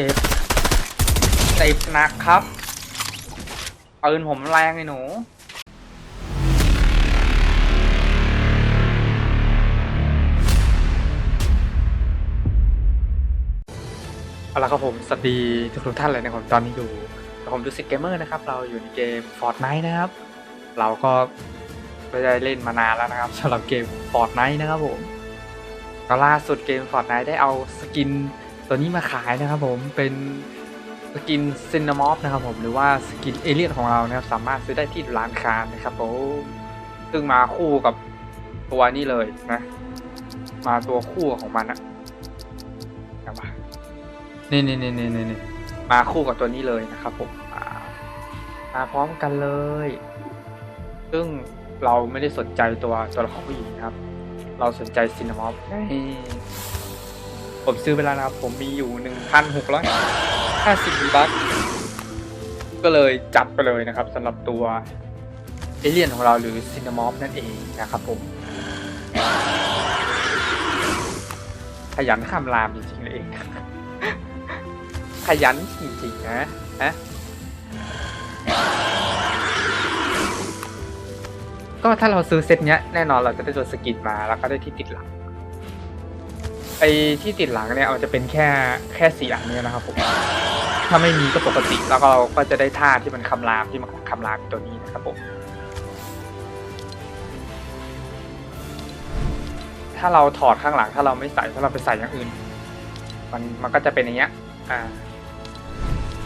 จ็บเจ็บหนักครับปืนผมแรงไอ้หนูเอาละครับผมสวัสดีทุกท่านเลยนะครับตอนนี้อยู่ผมดูสิเกมเมอร์นะครับ เราอยู่ในเกม Fortnite นะครับ เราก็ไม่ได้เล่นมานานแล้วนะครับสำหรับเกม Fortnite นะครับผมก็ล่าสุดเกม Fortnite ได้เอาสกิน ตัวนี้มาขายนะครับผมเป็นสกินซินนามอฟนะครับผมหรือว่าสกินเอเลียนของเรานะครับสามารถซื้อได้ที่ร้านค้านะครับผมซึ่งมาคู่กับตัวนี้เลยนะ มาตัวคู่ของมันอะนะวะนี่นี่นี่นี่นี่นี่มาคู่กับตัวนี้เลยนะครับผมมามาพร้อมกันเลย ซึ่งเราไม่ได้สนใจตัวตัวละครผู้หญิงนะครับ เราสนใจซินนามอฟนี่ ผมซื้อไปแล้วนะครับ ผมมีอยู่หนึ่งพันหกร้อยห้าสิบบัคก็เลยจัดไปเลยนะครับสำหรับตัวเอเลียนของเราหรือซินนามอฟนั่นเองนะครับผมขยันข้ามรามจริงๆเลยเองขยันจริงๆนะฮะก็ถ้าเราซื้อเซตเนี้ยแน่นอนเราจะได้ตัวสกินมาแล้วก็ได้ที่ติดหลัง ไอ้ที่ติดหลังเนี่ยมันจะเป็นแค่แค่สี่อันเนี้ยนะครับผมถ้าไม่มีก็ปกติแล้วก็เราก็จะได้ท่าที่มันคำรามที่มันคำรามตัวนี้นะครับผมถ้าเราถอดข้างหลังถ้าเราไม่ใส่ถ้าเราไปใส่อย่างอื่น มันมันก็จะเป็นอย่างเงี้ยอ่า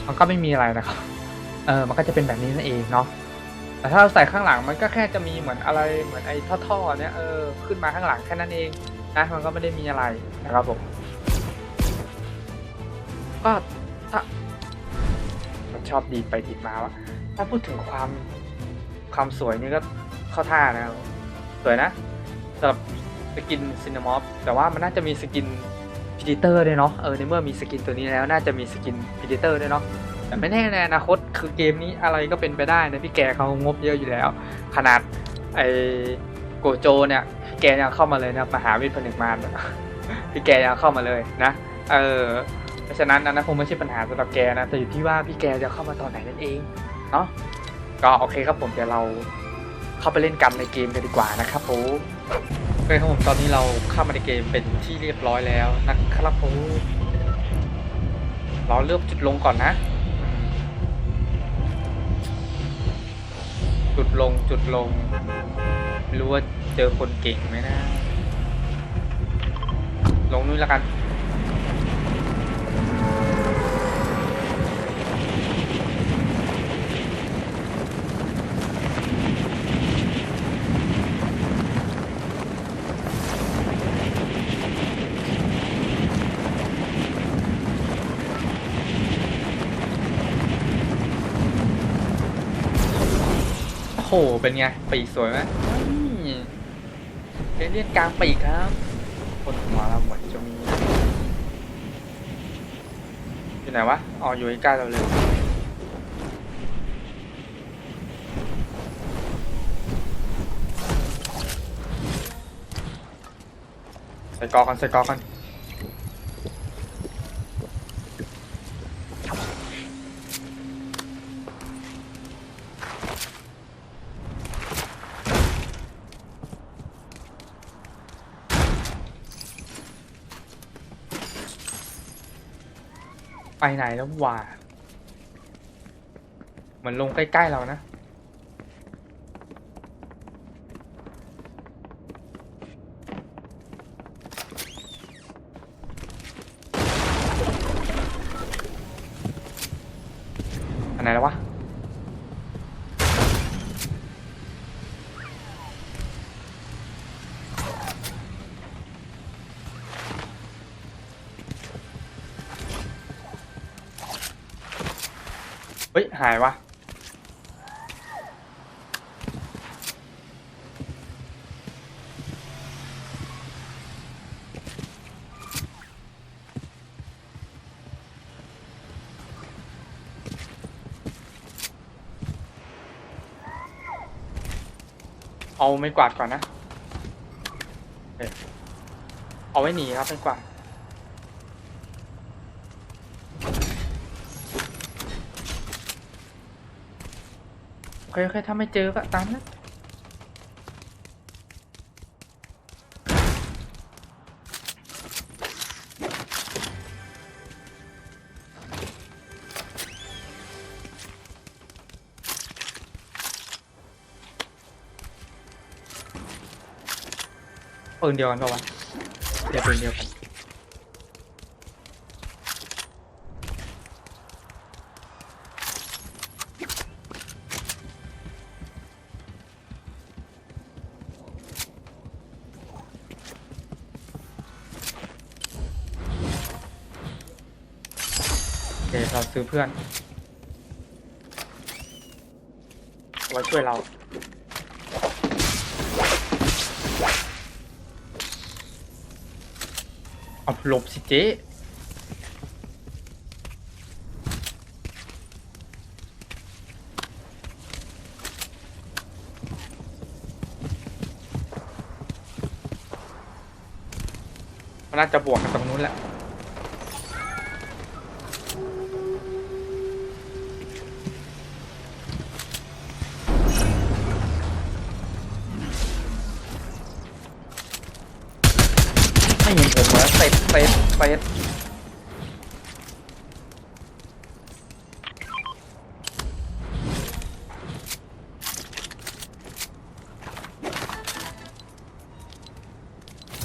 มันก็ไม่มีอะไรนะครับเออมันก็จะเป็นแบบนี้นั่นเองเนาะแต่ถ้าเราใส่ข้างหลังมันก็แค่จะมีเหมือนอะไรเหมือนไอ้ท่อๆเนี้ยเออขึ้นมาข้างหลังแค่นั้นเอง นะมันก็ไม่ได้มีอะไรนะครับผมก็ถ้ามันชอบดีดไปดีดมาวะถ้าพูดถึงความความสวยนี่ก็เข้าท่านะครับสวยนะสำหรับสกินซินนามอฟแต่ว่ามันน่าจะมีสกินพิดิเตอร์ด้วยเนาะเออในเมื่อมีสกินตัวนี้แล้วน่าจะมีสกินพิดิเตอร์ด้วยเนาะแต่ไม่แน่ในอนาคตคือเกมนี้อะไรก็เป็นไปได้นะพี่แกเขางบเยอะอยู่แล้ว ขนาดไอ โกโจเนี่ยพี่แกยังเข้ามาเลยนะมหาวิทย์ผนึกมารพี่แกยังเข้ามาเลยนะ เออเพราะฉะนั้นอันนั้นคงไม่ใช่ปัญหาสำหรับแกนะแต่อยู่ที่ว่าพี่แกจะเข้ามาตอนไหนนั่นเองเนาะก็โอเคครับผมเดี๋ยวเราเข้าไปเล่นกันในเกมกันดีกว่านะครับผมโอเคครับผมตอนนี้เราเข้ามาในเกมเป็นที่เรียบร้อยแล้วนะครับผมเราเลือกจุดลงก่อนนะ จุดลงจุดลง ไม่รู้ว่าเจอคนเก่งไหมนะ ลงนู่นแล้วกัน โอ้โห เป็นไงปีกสวยไหม เอเลี่ยนกลางปีกครับคนหัวเราหมดจะมี อยู่ไหนวะ อ๋อ อยู่ใกล้เราเลยใส่กอกันใส่กอกัน ไปไหนแล้ววะเหมือนลงใกล้ ๆ เรานะ อันไหนแล้ววะ หายวะเอาไม่กวาดก่อนนะ เอาไว้หนีครับไม่กวาด เคยเคถ้าไม่เจอก็ตามนะปืนเดียวกันปะวะเดี๋ยวปืนเดียวกัน ซื้อเพื่อนไว้ช่วยเรา เอาหลบสิเจ๊นน่าจะบวกกันตรงนู้นแหละ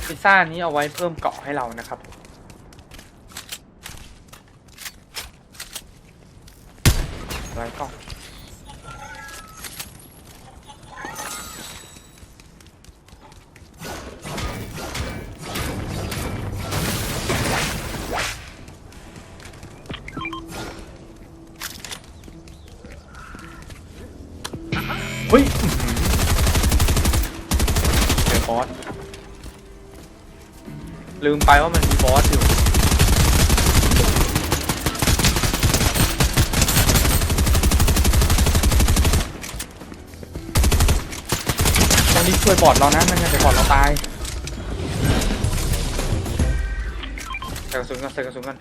พิซซ่านี้เอาไว้เพิ่มเกาะให้เรานะครับไรก็เไปว่ามันมีบอสอยู่ตองรีบช่วยบอดเรานะไม่งั้นเดี๋ยวบอดเราตายใส่กระสุนกันใส่กระสุนกัน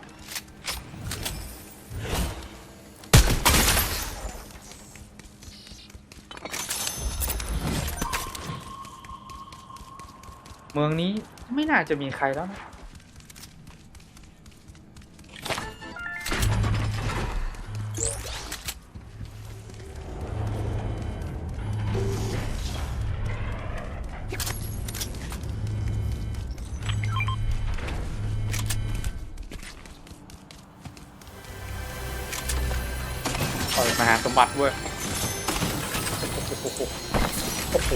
เมืองนี้ไม่น่าจะมีใครแล้วนะ มัติเว้ยโอ้โห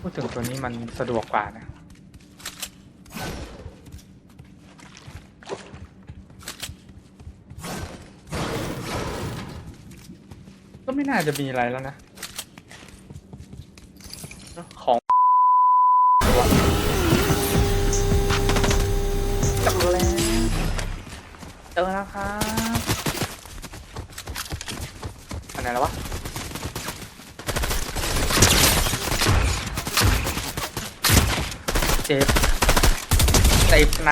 พูดถึงตัวนี้มันสะดวกกว่านะ ก็ไม่น่าจะมีอะไรแล้วนะ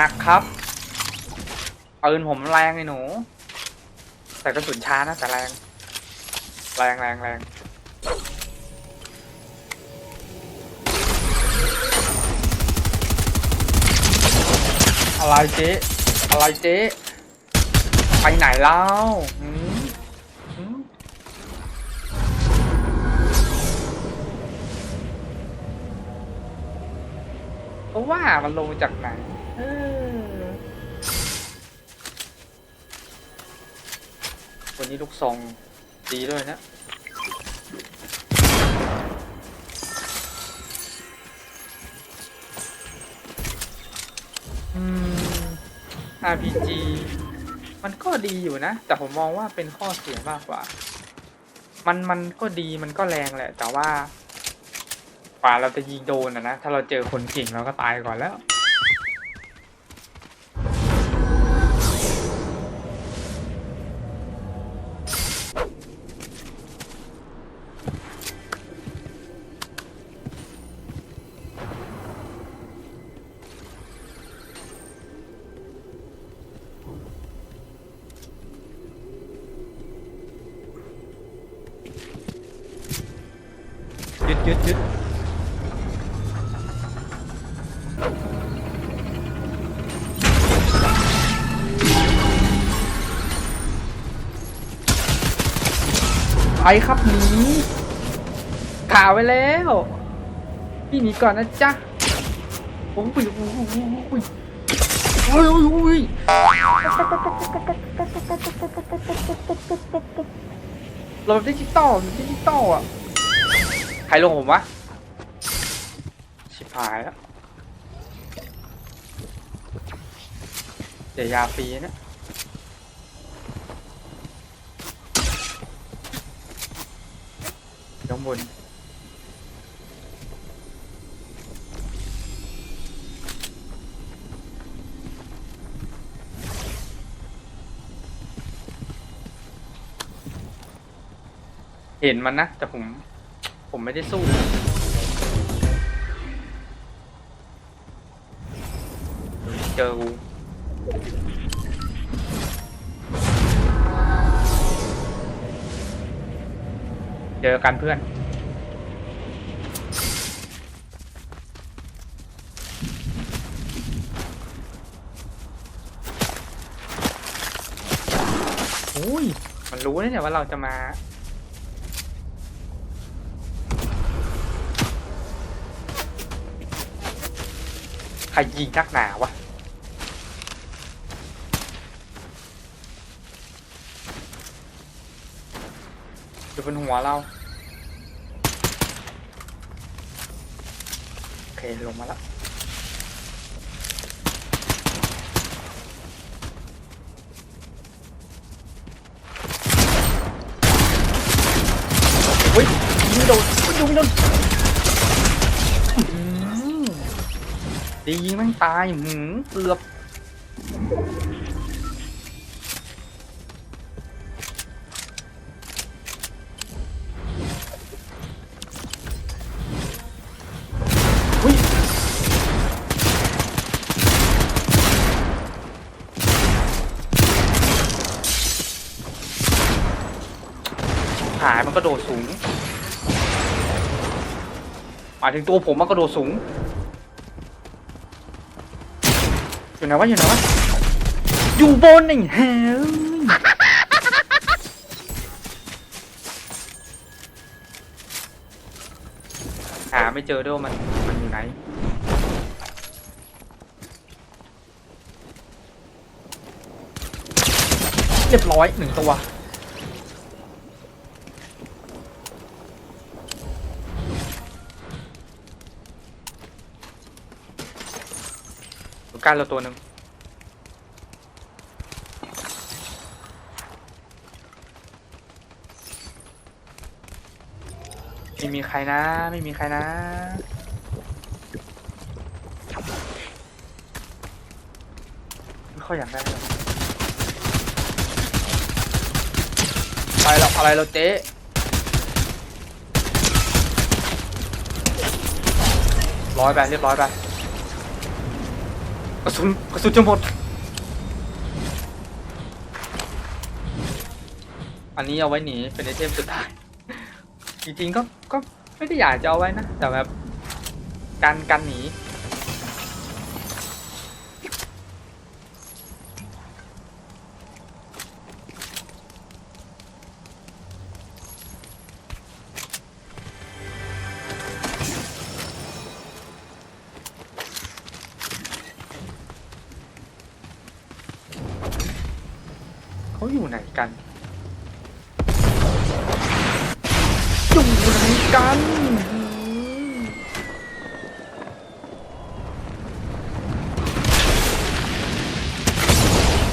นักครับปืนผมแรงไอ้หนู แต่กระสุนช้านะแต่แรง แรงแรงแรงอะไรเจ๊อะไรเจ๊ไปไหนแล้วหืมหืมก็ว่ามันลงจากไหน นนี้ลูกซองดีด้วยนะ อืม RPG มันก็ดีอยู่นะ แต่ผมมองว่าเป็นข้อเสียมากกว่า มันมันก็ดีมันก็แรงแหละ แต่ว่ากว่าเราจะยิงโดนอะนะ ถ้าเราเจอคนเก่งเราก็ตายก่อนแล้ว ยึดยึดไปครับหนีข่าวไว้แล้วพี่หนีก่อนนะจ๊ะโอ้ยโอ้ยโอ้ยโอ้ยโอ้ยโอ้ยโอ้ยเราแบบดิจิตอลดิจิตอลอะ ใครลงผมวะ ชิบหายแล้วเดี๋ยวยาฟรีนะข้างบนเห็นมันนะ แต่ผม ผมไม่ได้สู้ เจอกูเจอกันเพื่อน โอ้ย มันรู้นะเนี่ยว่าเราจะมา ใครยิงนักหนาวะอยู่บนหัวเรา โอเค ลงมาแล้วเฮ้ยยิงโดนยิงโดน ดียิงแม่งตายหืมเกือบหายมันกระโดดสูงหมายถึงตัวผมมันกระโดดสูง อยู่ไหนวะอยู่ไหนวะอยู่บนไอ้แฮมหาไม่เจอด้วยมันมันอยู่ไหนเรียบร้อยหนึ่งตัว การเราตัวหนึ่งไม่มีใครนะ ไม่มีใครนะ ไม่ค่อยอยากได้เลยไปหรอกอะไรเราเจ๊ร้อยไปเรียบร้อยไป กระสุนกระสุนจะหมด อันนี้เอาไว้หนีเป็นไอเทมสุดท้าย จริงๆก็ก็ไม่ได้อยากจะเอาไว้นะ แต่แบบกันกันหนี กัน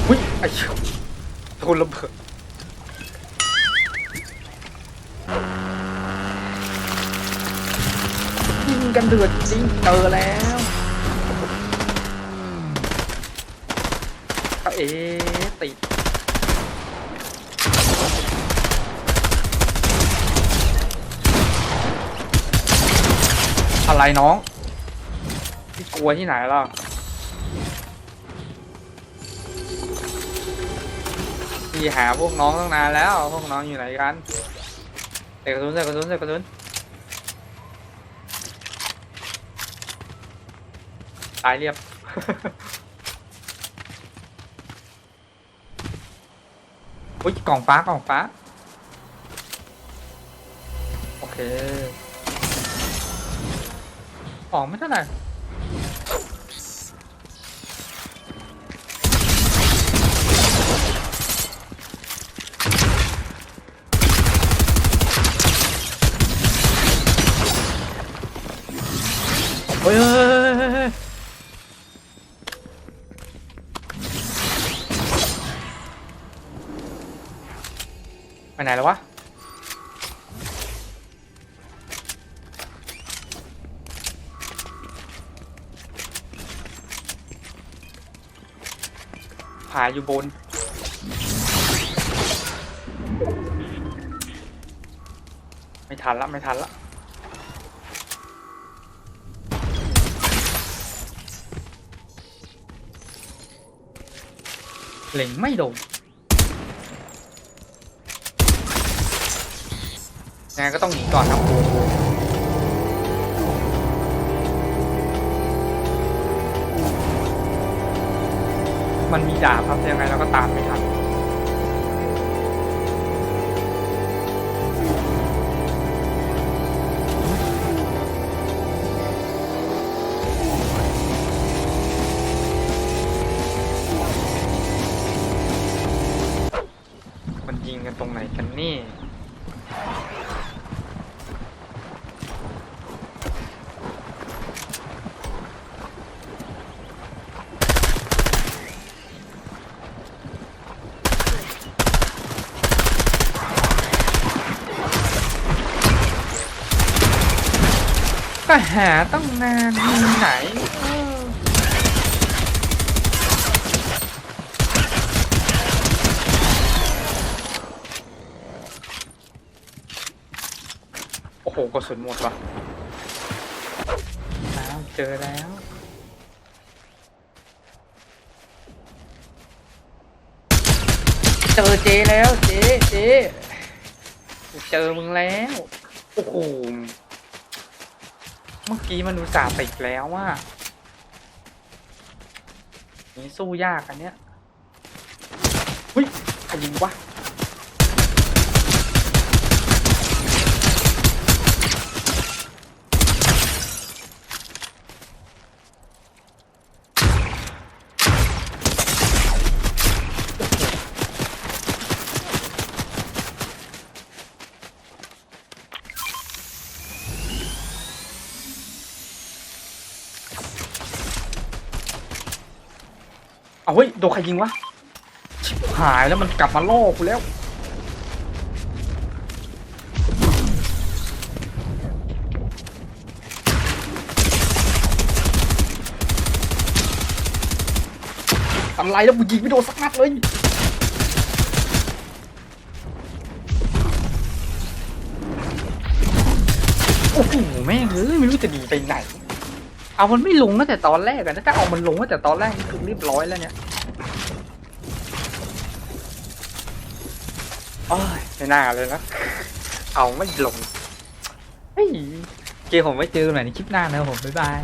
หุ้ยไอ้ชี่ยโดนระเบิดยิงกันเดือดจริงเจอแล้วเอ๊ อะไรน้องพี่กลัวที่ไหนล่ะพี่หาพวกน้องตั้งนานแล้วพวกน้องอยู่ไหนกันเด็กกระสุนใส่กกระสุนใส่กกระสุนตายเรียบอุ้ยกล่องฟ้ากล่องฟ้า โอเค ของไม่เท่าไหร่เฮ้ยเฮ้ยเฮ้ยเฮ้ยเฮ้ยไปไหนแล้ววะ อยู่บน ไม่ทันละไม่ทันละเล็งไม่โดนงไงก็ต้องหนีก่อนครับ มันมีดาบครับยังไงเราก็ตามไม่ทันมันยิงกันตรงไหนกันนี่ หาตั้งนานมีไหนโอ้โหกระสุนหมดวะอ้าวเจอแล้วเจอเจแล้วเจเจเจอมึงแล้ว โอ้โห เมื่อกี้มันอุตส่าห์ติดแล้วว่านี่สู้ยากอันเนี้ยเฮ้ยใครยิงวะ เอาเฮ้ยโดนใครยิงวะชิบหายแล้วมันกลับมาโลกกูแล้วอะไรแล้วกูยิงไม่โดนสักนัดเลยโอ้โหแม่งเอ้ยไม่รู้จะดีไปไหน เอามันไม่ลงตั้งแต่ตอนแรกอะถ้าเอามันลงตั้งแต่ตอนแรกนี่คือเรียบร้อยแล้วเนี่ยโอ้ยไม่น่าเลยนะ เอาไม่ลงเฮ้ยเกมผมไม่เจอกันใหม่ในคลิปหน้านะผม บ๊ายบาย